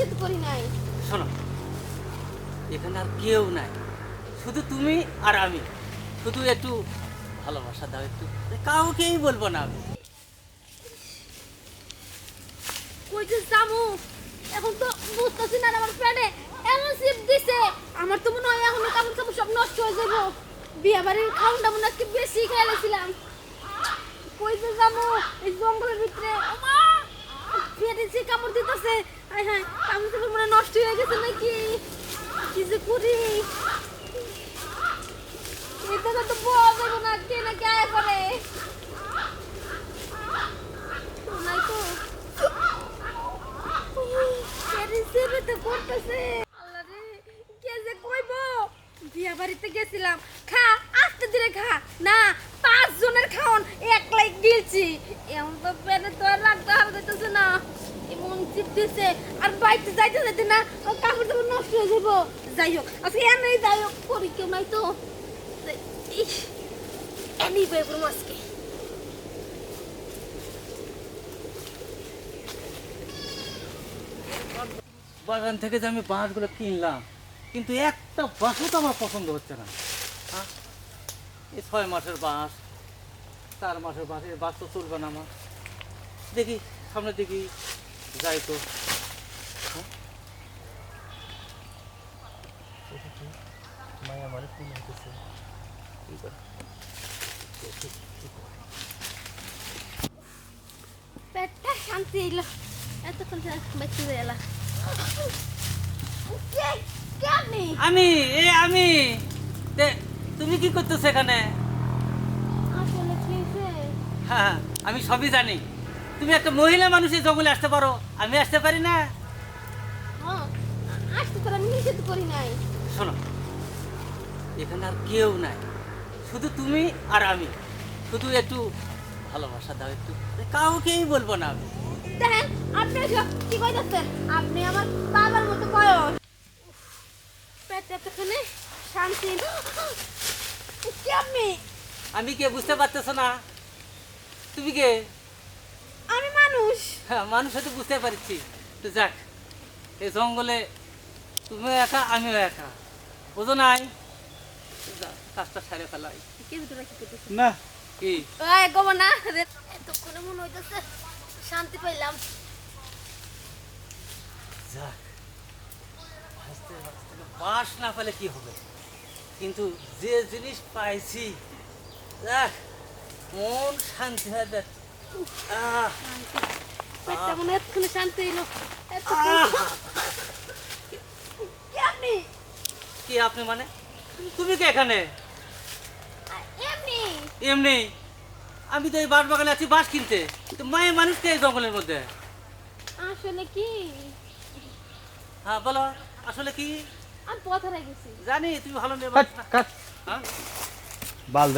নিষেধ করি নাই। শোনো এখানে আর কেউ নাই। শুধু তুমি আর আমি। শুধু একটু ভালোবাসা দাও একটু। কাউকেই বলব না আমি। কই যে জামু এখন তো বুঝতেছি না আমার প্যানে এমন সিপ দিছে। আমার তো মনে হয় এখন কাপড় কাপড় সব নষ্ট হয়ে যাব বিয়া বাড়ির খাউনটা মনে আজকে বেশি খেয়েছিলাম কই যে জামু এই জঙ্গলের ভিতরে? ওমা! কামড় দিতেছে। নষ্ট হয়ে গেছে নাকি? কি যে করি? এটা তো কে না, কে আয় বাড়িতে গেছিলাম। খা, আস্তে ধীরে খা। না পাঁচ জনের খাওন, একলাই গিলছি। এমন তো পেটে তো আর রাখতে হবে যেতেছে না আর বাইতে যাইতে যাইতে না কাপড় নষ্ট হয়ে যাব যাই হোক, আজকে এনেই যাই হোক করি কেউ নাই তো। এনেই বেগুন থেকে যে আমি বাঁশগুলো কিনলাম, কিন্তু একটা বাঁশও তো আমার পছন্দ হচ্ছে না। হ্যাঁ? এই ছয় মাসের বাঁশ, চার মাসের বাঁশ, এই বাঁশ তো চলবে না আমার। দেখি সামনে দেখি যাই তো। মায়া হইতেছে করে? পেটটা শান্তি এলো এতক্ষণ বেঁচে আমি? এ আমি। তুমি কি করতেছো এখানে? হয়েছে হ্যাঁ আমি সবই জানি। তুমি একটা মহিলা মানুষ এই জঙ্গলে আসতে পারো। আমি আসতে পারি না। হ্যাঁ আসতে তোরা নিষেধ করি নাই। শোনো এখানে আর কেউ নাই। শুধু তুমি আর আমি। শুধু একটু ভালোবাসা দাও একটু। কাউকেই বলব না আমি। দেখেন আপনি কি কইতাছেন? আপনি আমার বাবার মতো বয়স শান্তি কে আপনি? আমি কে বুঝতে পারতেছো না? তুমি কে? আমি মানুষ। হ্যাঁ মানুষ হয়তো বুঝতে পারছি। তো যাক এই জঙ্গলে তুমিও একা আমিও একা। বোঝো নাই? কাজটা সারে ফেলাই। কে ভিতরে কি করতেছে? না। কি? ওই গোবো না এতক্ষণে মনে হইতেছে শান্তি পাইলাম। যাক বাস না পেলে কি হবে? কিন্তু যে জিনিস পাইছি যাক মন শান্তি হয়ে আহ, মনে হয় শান্তি এলো কে আপনি কি আপনি মানে? তুমি কি এখানে? এমনি। এমনি আমি তো এই বাস বাগানে আছি বাস কিনতে। তো মায়ের মানুষকে এই জঙ্গলের মধ্যে? আসলে কি? হ্যাঁ বলো। আসলে কি? আমি পথ হারাই গেছি। জানি তুমি ভালো নেই হ্যাঁ? বাল